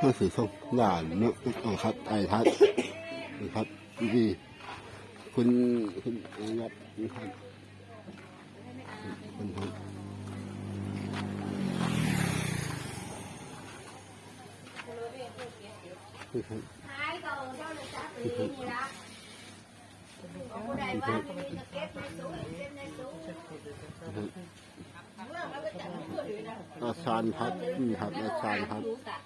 ห้าสีส้มด่านเนาะอ๋อครับไอทัดนี่ครับดีคุณคุณอายัดนี่ครับคุณครับนี่ครับหายก็เอาเท่านั้นจ้ะปีนี้ละผู้ใดว่ามีจะเก็บในสูงเก็บในสูงอาชานครับนี่ครับอาชานครับนี่ครับ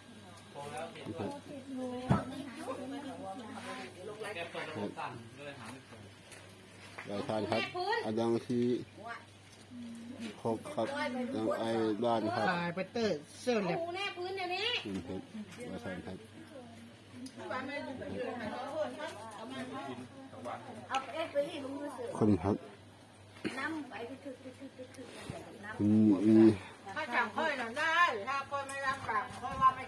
อาชานครับอาดังที่ครบครับดังไอ้บ้านครับตายไปเตอร์เสื้อแลบปูแน่พื้นเดี๋ยวนี้นี่ครับอาชานครับเอาไปเอ็ดไปให้ลุงรู้สึกคนครับน้ำไปทึกทึกทึกทึกทึกน้คุณมี ถ้าจังค่อยนั้นได้ ถ้าค่อยไม่รับปากค่อยว่าไม่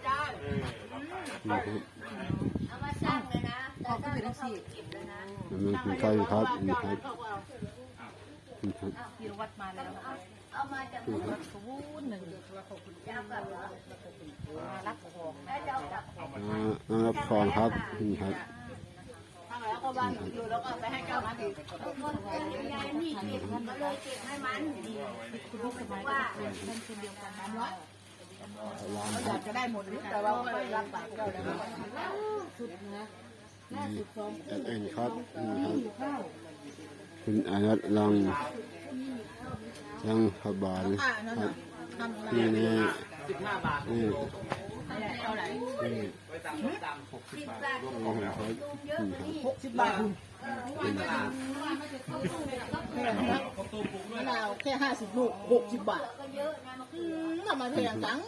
ได้นี่ครับำ เอามาสร้างเลยนะแต่ถ้าเราเข้าเก็บเลยนะมันคือใช่ครับนี่ครับนี่ครับพีรวัตรมาแล้วเอาเอามาจากนี่ครับสวูนหนึ่งเจ้ากับเหรอมารับของแล้วเจ้ากับอ่าอ่ารับฟองครับนี่ครับถ้าแล้วก็บ้านอยู่แล้วก็ไปให้เจ้ามาดีทุกคนเป็นยายนี่เก็บก็เลยเก็บให้มันคุณลูกสมัยว่าเป็นเพื่อนคนเดียวกันนะวาง อยากจะได้หมดแต่ว่าไม่รับปากเจ้าแล้วสุดนะนี่เอ็นครับนี่ครับคุณอายัดลังยังขบาลอ่านั่นครัน่ะบทำอะไรนี่นี่นี่เท่าไหร่นี่สิบบาทนี่ครับลุงเยอะนี่ครับนี่ หกสิบบาทแค่นะมะนาวแค่ห้าสิบลูกหกสิบบาทอืมทำไมแพงจัง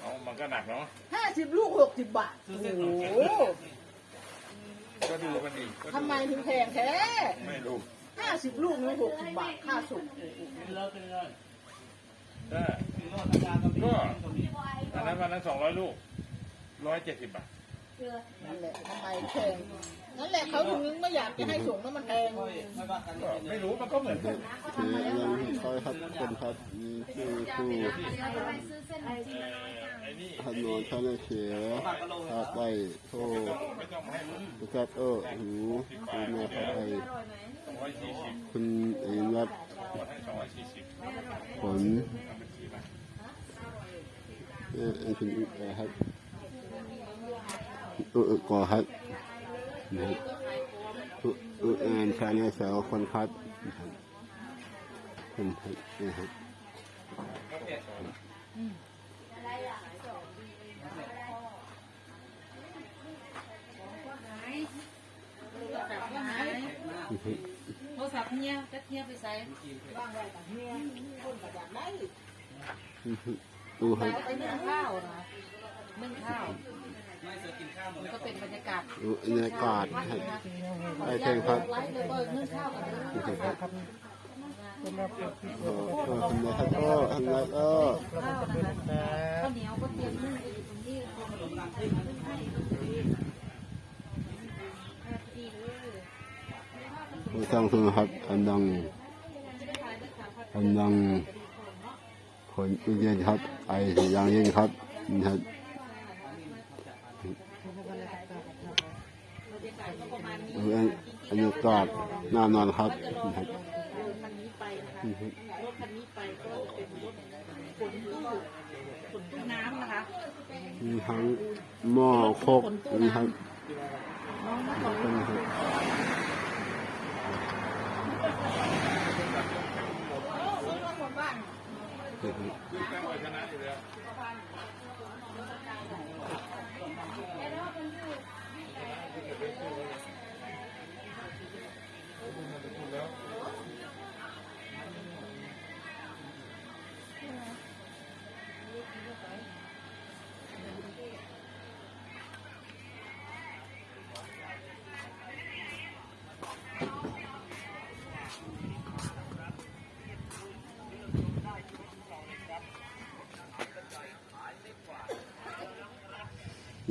เอามันก็หนักเนาะห้าสิบลูกหกสิบบาทโอ้โหก็ดูมันอีกก็ทำไมถึงแพงแท้ไม่รู้ห้าสิบลูกนี่หกสิบบาทค่าส่งก็ก็อันนั้นวันนั้นสองร้อยลูก ร้อยเจ็ดสิบบาท นั่นแหละทำไมแพงนั่นแหละเขาถึงไม่อยากจะให้ส่งแล้วมันแพงก็ไม่รู้มันก็เหมือนกันคือยังคอยครับคนครับนี่คือผู้ไอ้นี่ถนนชาเลเขียวพาไปโทรไม่ต้องให้มันประกาศเออหูคุณแม่พาไปสองร้อยสี่สิบคุณอายัดให้สองร้อยสี่สิบผลเอออันคุณเออครับ เออเออก่อครับนะครับอุอุอานชาแนลสาวคนครับนะครับคนครับนะครับโทรศัพท์เนี้ยจะเทียบไปใส่ดูครับไป นึ่งข้าวนะนึ่งข้าวมันก็เป็นบรรยากาศดูบรรยากาศครับไปเพ่งครับไลฟ์เลยเปิดนึ่งข้าวกันเลยนี่ครับโอ้โหทำไงครับโอ้ทำไงโอ้ข้าวนะคะข้าวเหนียวก็เตรียมนึ่งไปอยู่ตรงนี้พอมาลงน้ำนึ่งให้ตรงนี้ดีเลยผู้สร้างสุนครับอันดังอันดังผลอุเย็นครับไออย่างเย็นครับนี่ครับดู อันบรรยากาศน่านอนครับนะครับนี่ครับรถคันนี้ไปก็เป็นรถขนตู้ขนตู้น้ำนะคะมีทั้งหม้อโคกนี่ครับน้องมาขน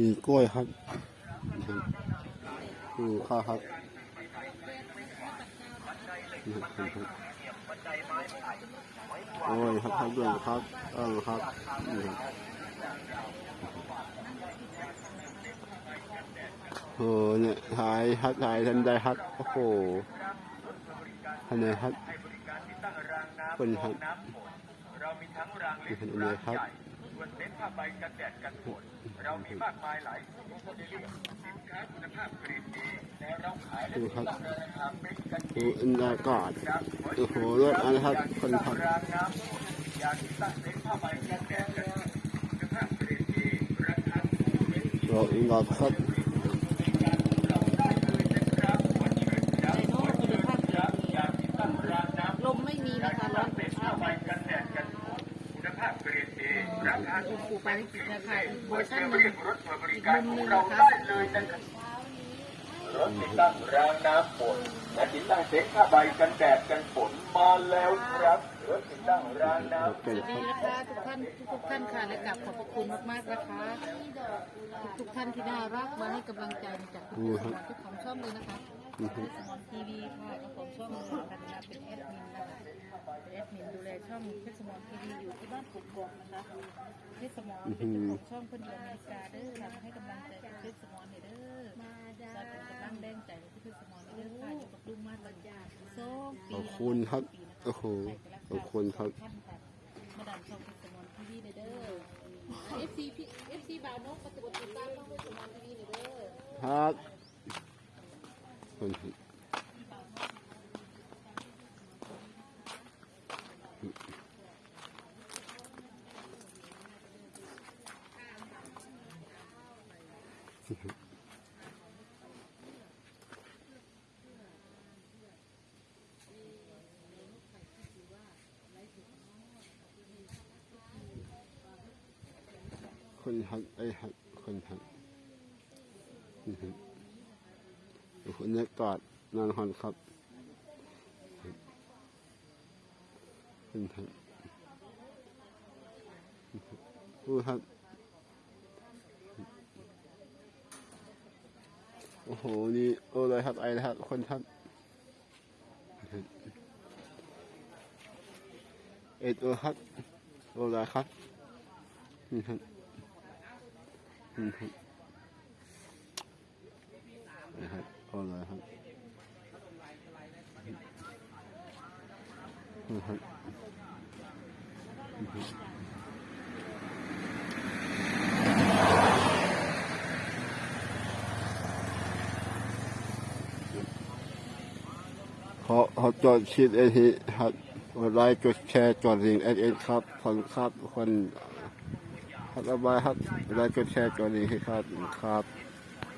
มีกล้วยครับครับดูข้าวครับโอ้ยครับครับเรื่องครับเออครับนี่ครับโอ้เนี่ยถ่ายฮัทถ่ายทันได้ฮัทโอ้โหทันได้ฮัทคนฮัทเรามีทั้งรางทันได้ฮัท ส่วนเน้นผ้าใบกันแดดกันฝนเรามีมากมายหลายสินค้าคุณภาพเกรดดีและเราขายได้ราครับดูอินดากาศโอ้โหรถอันฮัทคนฮับรางน้ำอยากตั้งเน้นผ้าใบกันแดดกันฝนคุณภาพเกรดดีราคาถูกเป็นรถอินดอร์กาศในโน้ตคุณภาพดีลมไม่มีนะคะร้อนอบอ้าว กันแดดกันฝนคุณภาพเกรดดีราคา องค์ ปู่ปาริจิตนะคะอีกเวอร์ชันหเรีนึ่ยงกรถบริอีกการมุมขหอนึ่งงเรานะคะได้เลยนะครับรถติดตั้งรางน้ำฝนและติดตั้งเต็นท์ผ้าใบกันแดดกันฝนมาแล้วครับรถติดตั้งรางน้ำเป็นสวัสฮัดีทนะคะทุกท่านทุกๆท่านค่ะและกลับขอบพระคุณมากๆนะคะทุกๆท่านที่น่ารักมาให้กำลังใจจากทุกๆสมองทุกของช่องเลยนะคะอือฮึสมอน ทีวีค่ะเจ้าของช่องเลยกันนะเป็นแอดมินนะคะเป็นแอดมินดูแลช่องเพชรสมอนทีวีอยู่ที่บ้านกกอกนะคะเพชรสมอนเป็นเจ้าของช่องคนเดียวอเมริกาเด้อค่ะมาให้กำลังใจเพชรสมอนเนี่ยเด้อมาจ้าเป็นกำลังแรงใจที่เพชรสมอนเด้อค่ะอยู่กับลุงมาตลอดโซ่ปีขอบคุณครับโอ้โหขอบคุณครับท่านค่ะมาดามช่องเพชรสมอนทีวีเด้อเอฟซีพี่เอฟซีบ่าวนกปฏิบัติตามช่องเพชรสมอนทีวีเด้อฮัท คนฮัทคนฮัทไอ้ฮัทคนฮัทอือฮึโอ้ โหเนี่ยกอดนอนหอนครับคนฮัทผู้ฮัทโอ้โห นี่โอ้เลยครับไอ้ครับ คนฮัทเอ็ดโอฮัทโอ้เลยครับนี่ฮัทนี่ฮัทนะครับ ครับนะครับขอขอจดชิดเอทีครับกดไลค์กดแชร์กดลิงเอเอครับคุณครับคนครับระบายครับไลค์กดแชร์กดลิงให้ครับครับ